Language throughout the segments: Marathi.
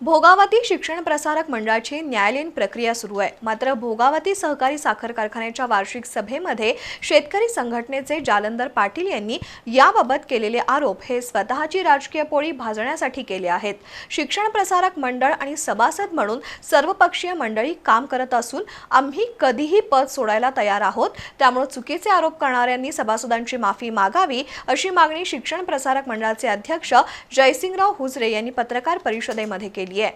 भोगावती शिक्षण प्रसारक मंडळाची न्यायालयीन प्रक्रिया सुरू आहे. मात्र भोगावती सहकारी साखर कारखान्याच्या वार्षिक सभेमध्ये शेतकरी संघटनेचे जालंदर पाटील यांनी याबाबत केलेले आरोप हे स्वतःची राजकीय पोळी भाजण्यासाठी केले आहेत. शिक्षण प्रसारक मंडळ आणि सभासद म्हणून सर्वपक्षीय मंडळी काम करत असून आम्ही कधीही पद सोडायला तयार आहोत. त्यामुळे चुकीचे आरोप करणाऱ्यांनी सभासदांची माफी मागावी अशी मागणी शिक्षण प्रसारक मंडळाचे अध्यक्ष जयसिंगराव हुजरे यांनी पत्रकार परिषदेमध्ये केली आहे.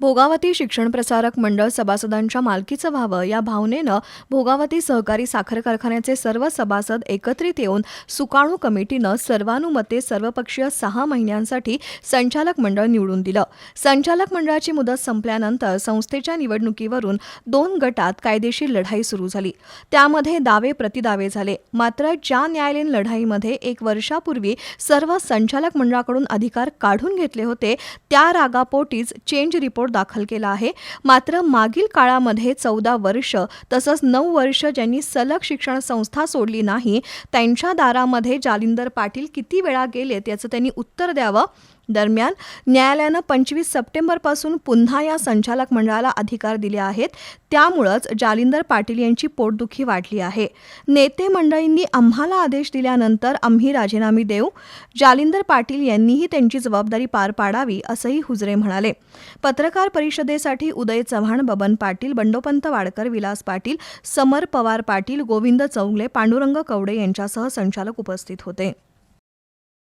भोगावती शिक्षण प्रसारक मंडळ सभासदांच्या मालकीचं व्हावं या भावनेनं भोगावती सहकारी साखर कारखान्याचे सर्व सभासद एकत्रित येऊन सुकाणू कमिटीनं सर्वानुमते सर्वपक्षीय सहा महिन्यांसाठी संचालक मंडळ निवडून दिलं. संचालक मंडळाची मुदत संपल्यानंतर संस्थेच्या निवडणुकीवरून दोन गटात कायदेशीर लढाई सुरू झाली. त्यामध्ये दावे प्रतिदावे झाले. मात्र ज्या न्यायालयीन लढाईमध्ये एक वर्षापूर्वी सर्व संचालक मंडळाकडून अधिकार काढून घेतले होते त्या रागापोटीच चेंज रिपोर्ट दाखल केला आहे. मात्र मागील काळामध्ये चौदा वर्ष तसंच नऊ वर्ष ज्यांनी सलग शिक्षण संस्था सोडली नाही त्यांच्या दारामध्ये जालिंदर पाटील किती वेळा गेलेत याचं त्यांनी उत्तर द्यावं. दरम्यान न्यायालयानं पंचवीस सप्टेंबरपासून पुन्हा या संचालक मंडळाला अधिकार दिले आहेत. त्यामुळंच जालिंदर पाटील यांची पोटदुखी वाढली आहे. नेते मंडळींनी आम्हाला आदेश दिल्यानंतर आम्ही राजीनामे देऊ. जालिंदर पाटील यांनीही त्यांची जबाबदारी पार पाडावी असंही हुजरे म्हणाले. पत्रकार पत्रकार परिषदेसाठी उदय चव्हाण बबन पाटील बंडोपंत वाडकर विलास पाटील समर पवार पाटील गोविंद चौगले पांडुरंग कवडे यांच्यासह संचालक उपस्थित होते.